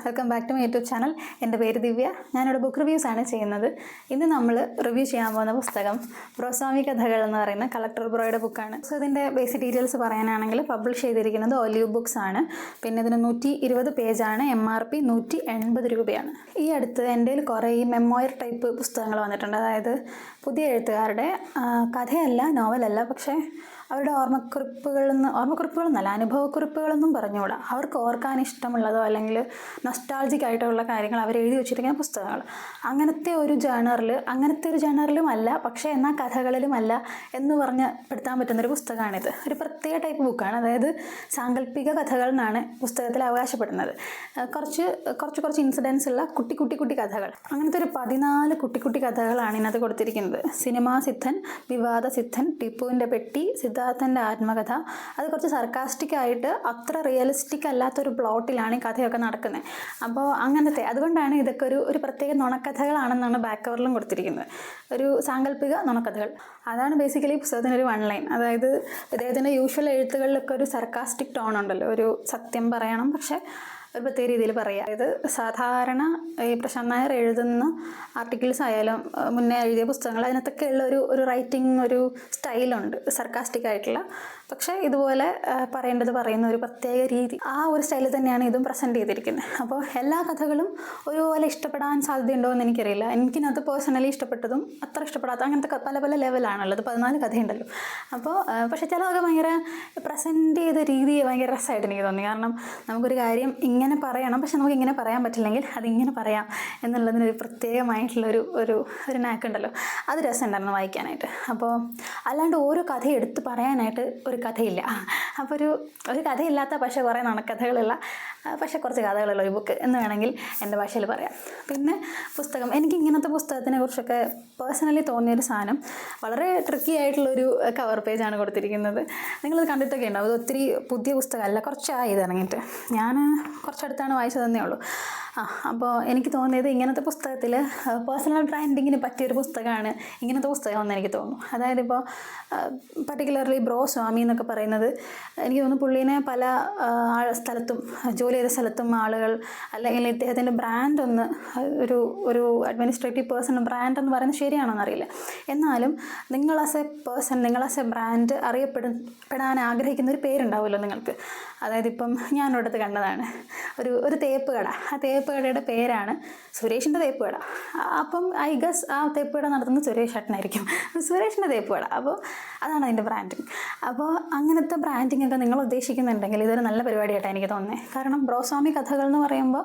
Welcome back to my YouTube channel എന്റെ പേര് ദിവ്യ. ഞാനിവിടെ ബുക്ക് റിവ്യൂസ് ആണ് ചെയ്യുന്നത്. ഇന്ന് നമ്മൾ റിവ്യൂ ചെയ്യാൻ പോകുന്ന പുസ്തകം ബ്രോസ്വാമി കഥകൾ എന്ന് പറയുന്ന കളക്ടർ ബ്രോയുടെ ബുക്കാണ് സോ ഇതിന്റെ ബേസിക് ഡീറ്റെയിൽസ് പറയാനാണെങ്കിൽ പബ്ലിഷ് ചെയ്തിരിക്കുന്നത് ഒലിവ് ബുക്സ് ആണ്. പിന്നെ ഇതിന് നൂറ്റി ഇരുപത് പേജാണ് എം ആർ പി നൂറ്റി എൺപത് രൂപയാണ്. ഈ അടുത്ത് എന്റെ കുറേ ഈ മെമ്മോയർ ടൈപ്പ് പുസ്തകങ്ങൾ വന്നിട്ടുണ്ട്. അതായത് പുതിയ എഴുത്തുകാരുടെ കഥയല്ല നോവലല്ല പക്ഷേ അവരുടെ ഓർമ്മക്കുറിപ്പുകളെന്ന് ഓർമ്മക്കുറിപ്പുകളെന്നല്ല അനുഭവക്കുറിപ്പുകളെന്നും പറഞ്ഞുകൂടാ. അവർക്ക് ഓർക്കാൻ ഇഷ്ടമുള്ളതോ അല്ലെങ്കിൽ നൊസ്റ്റാൾജിക് ആയിട്ടുള്ള കാര്യങ്ങൾ അവർ എഴുതി വെച്ചിരിക്കുന്ന പുസ്തകങ്ങൾ. അങ്ങനത്തെ ഒരു ജേണറിൽ അങ്ങനത്തെ ഒരു ജേണറിലും അല്ല പക്ഷേ എന്നാൽ കഥകളിലും അല്ല എന്ന് പറഞ്ഞ് പെടുത്താൻ പറ്റുന്നൊരു പുസ്തകമാണിത്. ഒരു പ്രത്യേക ടൈപ്പ് ബുക്കാണ് അതായത് സാങ്കല്പിക കഥകൾ എന്നാണ് പുസ്തകത്തിൽ അവകാശപ്പെടുന്നത്. കുറച്ച് കുറച്ച് കുറച്ച് ഇൻസിഡൻസ് ഉള്ള കുട്ടി കുട്ടി കുട്ടി കഥകൾ. അങ്ങനത്തെ ഒരു പതിനാല് കുട്ടി കുട്ടി കഥകളാണ് ഇതിനകത്ത് കൊടുത്തിരിക്കുന്നത്. സിനിമാ സിദ്ധൻ വിവാദ സിദ്ധൻ ടിപ്പുവിന്റെ പെട്ടി സിദ്ധാർത്ഥന്റെ ആത്മകഥ. അത് കുറച്ച് സർക്കാസ്റ്റിക് ആയിട്ട് അത്ര റിയലിസ്റ്റിക് അല്ലാത്തൊരു പ്ലോട്ടിലാണ് ഈ കഥയൊക്കെ നടക്കുന്നത്. അപ്പോൾ അങ്ങനത്തെ അതുകൊണ്ടാണ് ഇതൊക്കെ ഒരു ഒരു പ്രത്യേക നുണക്കഥകളാണെന്നാണ് ബാക്ക് കവറിലും കൊടുത്തിരിക്കുന്നത്. ഒരു സാങ്കല്പിക നുണക്കഥകൾ. അതാണ് ബേസിക്കലി പുസ്തകത്തിന്റെ ഒരു വൺ ലൈൻ അതായത് ഇദ്ദേഹത്തിന്റെ യൂഷ്വൽ എഴുത്തുകളിലൊക്കെ ഒരു സർക്കാസ്റ്റിക് ടോൺ ഉണ്ടല്ലോ. ഒരു സത്യം പറയണം പക്ഷേ ഒരു പ്രത്യേക രീതിയിൽ പറയുക അതായത് സാധാരണ ഈ പ്രശാന്ത് നായർ എഴുതുന്ന ആർട്ടിക്കിൾസ് ആയാലും മുന്നേ എഴുതിയ പുസ്തകങ്ങൾ അതിനകത്തൊക്കെ ഉള്ള ഒരു ഒരു റൈറ്റിംഗ് ഒരു സ്റ്റൈലുണ്ട് സർക്കാസ്റ്റിക് ആയിട്ടുള്ള. പക്ഷേ ഇതുപോലെ പറയേണ്ടത് പറയുന്ന ഒരു പ്രത്യേക രീതി ആ ഒരു സ്റ്റൈലിൽ തന്നെയാണ് ഇതും പ്രസന്റ് ചെയ്തിരിക്കുന്നത്. അപ്പോൾ എല്ലാ കഥകളും ഒരുപോലെ ഇഷ്ടപ്പെടാൻ സാധ്യതയുണ്ടോ എന്ന് എനിക്കറിയില്ല. എനിക്കിനകത്ത് പേഴ്സണലി ഇഷ്ടപ്പെട്ടതും അത്ര ഇഷ്ടപ്പെടാത്ത അങ്ങനത്തെ പല പല ലെവലാണുള്ളത് പതിനാല് കഥയുണ്ടല്ലോ. അപ്പോൾ പക്ഷേ ചിലതൊക്കെ ഭയങ്കര പ്രസന്റ് ചെയ്ത രീതി ഭയങ്കര രസമായിട്ട് എനിക്ക് തോന്നി. കാരണം നമുക്കൊരു കാര്യം ഇങ്ങനെ പറയണം പക്ഷെ നമുക്ക് ഇങ്ങനെ പറയാൻ പറ്റില്ലെങ്കിൽ അതിങ്ങനെ പറയാം എന്നുള്ളതിനൊരു പ്രത്യേകമായിട്ടുള്ള ഒരു ഒരു നാക്കുണ്ടല്ലോ അത് രസമുണ്ടായിരുന്നു വായിക്കാനായിട്ട്. അപ്പോൾ അല്ലാണ്ട് ഓരോ കഥ എടുത്ത് പറയാനായിട്ട് ഒരു കഥയില്ല. അപ്പോൾ ഒരു ഒരു കഥയില്ലാത്ത പക്ഷേ കുറേ നടക്കഥകളുള്ള പക്ഷേ കുറച്ച് കഥകളുള്ള ഒരു ബുക്ക് എന്ന് വേണമെങ്കിൽ എന്റെ ഭാഷയിൽ പറയാം. പിന്നെ പുസ്തകം എനിക്ക് ഇങ്ങനത്തെ പുസ്തകത്തിനെ കുറിച്ചൊക്കെ പേഴ്സണലി തോന്നിയൊരു സാധനം വളരെ ട്രിക്കി ആയിട്ടുള്ളൊരു കവർ പേജാണ് കൊടുത്തിരിക്കുന്നത്. നിങ്ങളത് കണ്ടിട്ടൊക്കെ ഉണ്ടാവും അത് ഒത്തിരി പുതിയ പുസ്തകമല്ല കുറച്ചായി ഇറങ്ങിയിട്ട്. ഞാൻ കുറച്ചടുത്താണ് വായിച്ചതെന്നേ ഉള്ളൂ. ആ അപ്പോൾ എനിക്ക് തോന്നിയത് ഇങ്ങനത്തെ പുസ്തകത്തിൽ പേഴ്സണൽ ബ്രാൻഡിങ്ങിന് പറ്റിയൊരു പുസ്തകമാണ് ഇങ്ങനത്തെ പുസ്തകമെന്ന് എനിക്ക് തോന്നുന്നു. അതായത് ഇപ്പോൾ പർട്ടിക്കുലർലി ബ്രോ സ്വാമി എന്നൊക്കെ പറയുന്നത് എനിക്ക് തോന്നുന്നു പുള്ളീനെ പല സ്ഥലത്തും ജോലി ചെയ്ത സ്ഥലത്തും ആളുകൾ അല്ലെങ്കിൽ ഇദ്ദേഹത്തിന്റെ ബ്രാൻഡ് ഒന്ന് ഒരു ഒരു അഡ്മിനിസ്ട്രേറ്റീവ് പേഴ്സൺ ബ്രാൻഡ് എന്ന് പറയുന്നത് ശരിയാണോ എന്നറിയില്ല എന്നാലും നിങ്ങൾ ആസ് എ പേഴ്സൺ നിങ്ങൾ ആസ് എ ബ്രാൻഡ് അറിയപ്പെടാൻ ആഗ്രഹിക്കുന്ന ഒരു പേരുണ്ടാവുമല്ലോ നിങ്ങൾക്ക്. അതായത് ഇപ്പം ഞാൻ അടുത്ത് കണ്ടതാണ്. ഒരു ഒരു തേപ്പ് കട. ആ തേപ്പ് കടയുടെ പേരാണ് സുരേഷിന്റെ തേപ്പ് കട. അപ്പം ഐ ഗസ് ആ തേപ്പ് കട നടത്തുന്ന സുരേഷ് ഏട്ടനായിരിക്കും. സുരേഷിന്റെ തേപ്പ് കട. അപ്പോൾ അതാണ് അതിന്റെ ബ്രാൻഡിങ് അപ്പോൾ അങ്ങനത്തെ ബ്രാൻഡിങ് ഒക്കെ നിങ്ങൾ ഉദ്ദേശിക്കുന്നുണ്ടെങ്കിൽ ഇതൊരു നല്ല പരിപാടിയായിട്ടാണ് എനിക്ക് തോന്നുന്നത്. കാരണം ബ്രോസ്വാമി കഥകൾ എന്ന് പറയുമ്പോൾ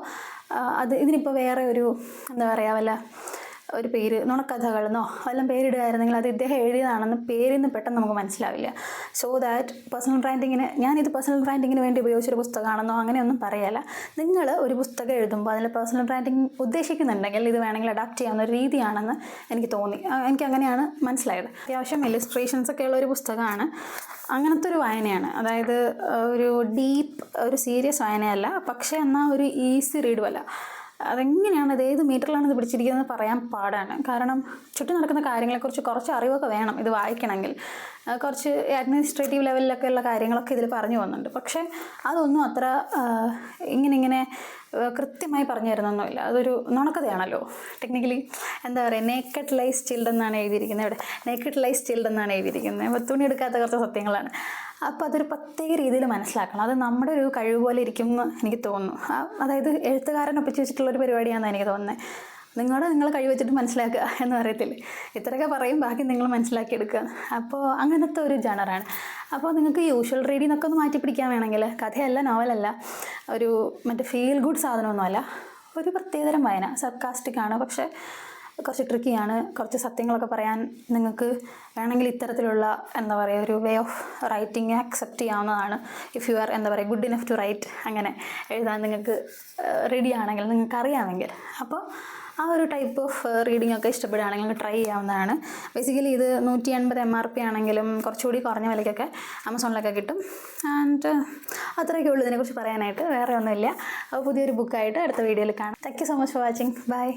അത് ഇതിനിപ്പോൾ വേറെ ഒരു എന്താ പറയുക വല്ല ഒരു പേര് നുണക്കഥകളെന്നോ വല്ലതും പേരിടുകയായിരുന്നെങ്കിൽ അത് ഇദ്ദേഹം എഴുതിയതാണെന്ന് പേരിന്ന് പെട്ടെന്ന് നമുക്ക് മനസ്സിലാവില്ല. സോ ദാറ്റ് പേഴ്സണൽ ബ്രാൻഡിങ്ങിന് ഞാനിത് പേഴ്സണൽ ബ്രാൻഡിങ്ങിന് വേണ്ടി ഉപയോഗിച്ചൊരു പുസ്തകമാണെന്നോ അങ്ങനെയൊന്നും പറയല്ല. നിങ്ങൾ ഒരു പുസ്തകം എഴുതുമ്പോൾ അതിൽ പേഴ്സണൽ ബ്രാൻഡിങ് ഉദ്ദേശിക്കുന്നുണ്ടെങ്കിൽ ഇത് വേണമെങ്കിൽ അഡാപ്റ്റ് ചെയ്യാവുന്ന ഒരു രീതിയാണെന്ന് എനിക്ക് തോന്നി. എനിക്ക് അങ്ങനെയാണ് മനസ്സിലായത്. അത്യാവശ്യം ഇലിസ്ട്രേഷൻസ് ഒക്കെ ഉള്ള ഒരു പുസ്തകമാണ്. അങ്ങനത്തെ ഒരു വായനയാണ്. അതായത് ഒരു ഡീപ്പ് ഒരു സീരിയസ് വായനയല്ല. പക്ഷേ എന്നാൽ ഒരു ഈസി റീഡുമല്ല അതെങ്ങനെയാണ്? ഇത് ഏത് മീറ്ററിലാണ് ഇത് പിടിച്ചിരിക്കുന്നത് പറയാൻ പാടാണ്. കാരണം ചുറ്റും നടക്കുന്ന കാര്യങ്ങളെക്കുറിച്ച് കുറച്ച് അറിവൊക്കെ വേണം ഇത് വായിക്കണമെങ്കിൽ. കുറച്ച് അഡ്മിനിസ്ട്രേറ്റീവ് ലെവലിലൊക്കെ ഉള്ള കാര്യങ്ങളൊക്കെ ഇതിൽ പറഞ്ഞു പോകുന്നുണ്ട്. പക്ഷേ അതൊന്നും അത്ര ഇങ്ങനെ ഇങ്ങനെ കൃത്യമായി പറഞ്ഞു തരുന്നൊന്നുമില്ല. അതൊരു നുണക്കഥയാണല്ലോ. ടെക്നിക്കലി എന്താ പറയുക നേക്കഡ് ലൈസ് ചിൽഡ് എന്നാണ് എഴുതിയിരിക്കുന്നത് ഇവിടെ. നേക്കഡ് ലൈസ് ചിൽഡ് എന്നാണ് എഴുതിയിരിക്കുന്നത്. അപ്പോൾ തുണി എടുക്കാത്ത കുറച്ച് സത്യങ്ങളാണ്. അപ്പോൾ അതൊരു പ്രത്യേക രീതിയിൽ മനസ്സിലാക്കണം. അത് നമ്മുടെ ഒരു കഴിവ് പോലെ ഇരിക്കും എന്ന് എനിക്ക് തോന്നുന്നു. അതായത് എഴുത്തുകാരൻ ഒപ്പിച്ച് വെച്ചിട്ടുള്ളൊരു പരിപാടിയാണെന്ന് എനിക്ക് തോന്നുന്നത് നിങ്ങളുടെ നിങ്ങൾ കഴിവ് വെച്ചിട്ട് മനസ്സിലാക്കുക എന്ന് പറയത്തില്ലേ? ഇത്രയൊക്കെ പറയും ബാക്കി നിങ്ങൾ മനസ്സിലാക്കിയെടുക്കുക അപ്പോൾ അങ്ങനത്തെ ഒരു ജണറാണ് അപ്പോൾ നിങ്ങൾക്ക് യൂഷ്വൽ റീഡിംഗ് ഒക്കെ ഒന്ന് മാറ്റി പിടിക്കാൻ വേണമെങ്കിൽ കഥയല്ല നോവലല്ല ഒരു മറ്റേ ഫീൽ ഗുഡ് സാധനമൊന്നുമല്ല. ഒരു പ്രത്യേകതരം വായന. സർക്കാസ്റ്റിക് ആണ്. പക്ഷേ കുറച്ച് ട്രിക്കിയാണ് കുറച്ച് സത്യങ്ങളൊക്കെ പറയാൻ നിങ്ങൾക്ക് വേണമെങ്കിൽ ഇത്തരത്തിലുള്ള എന്താ പറയുക ഒരു വേ ഓഫ് റൈറ്റിംഗ് അക്സെപ്റ്റ് ചെയ്യാവുന്നതാണ്. ഇഫ് യു ആർ എന്താ പറയുക ഗുഡ് ഇനഫ് ടു റൈറ്റ് അങ്ങനെ എഴുതാൻ നിങ്ങൾക്ക് റെഡി ആണെങ്കിൽ നിങ്ങൾക്ക് അറിയാമെങ്കിൽ. അപ്പോൾ ആ ഒരു ടൈപ്പ് ഓഫ് റീഡിംഗ് ഒക്കെ ഇഷ്ടപ്പെടുകയാണെങ്കിൽ നിങ്ങൾക്ക് ട്രൈ ചെയ്യാവുന്നതാണ്. ബേസിക്കലി ഇത് നൂറ്റി എൺപത് എം ആർ പി ആണെങ്കിലും കുറച്ചുകൂടി കുറഞ്ഞ വിലയ്ക്കൊക്കെ ആമസോണിലൊക്കെ കിട്ടും. ആൻഡ് അത്രയൊക്കെ ഉള്ളൂ ഇതിനെക്കുറിച്ച് പറയാനായിട്ട്. വേറെ ഒന്നുമില്ല. അപ്പോൾ പുതിയൊരു ബുക്കായിട്ട് അടുത്ത വീഡിയോയിൽ കാണാം. Thank you so much for watching bye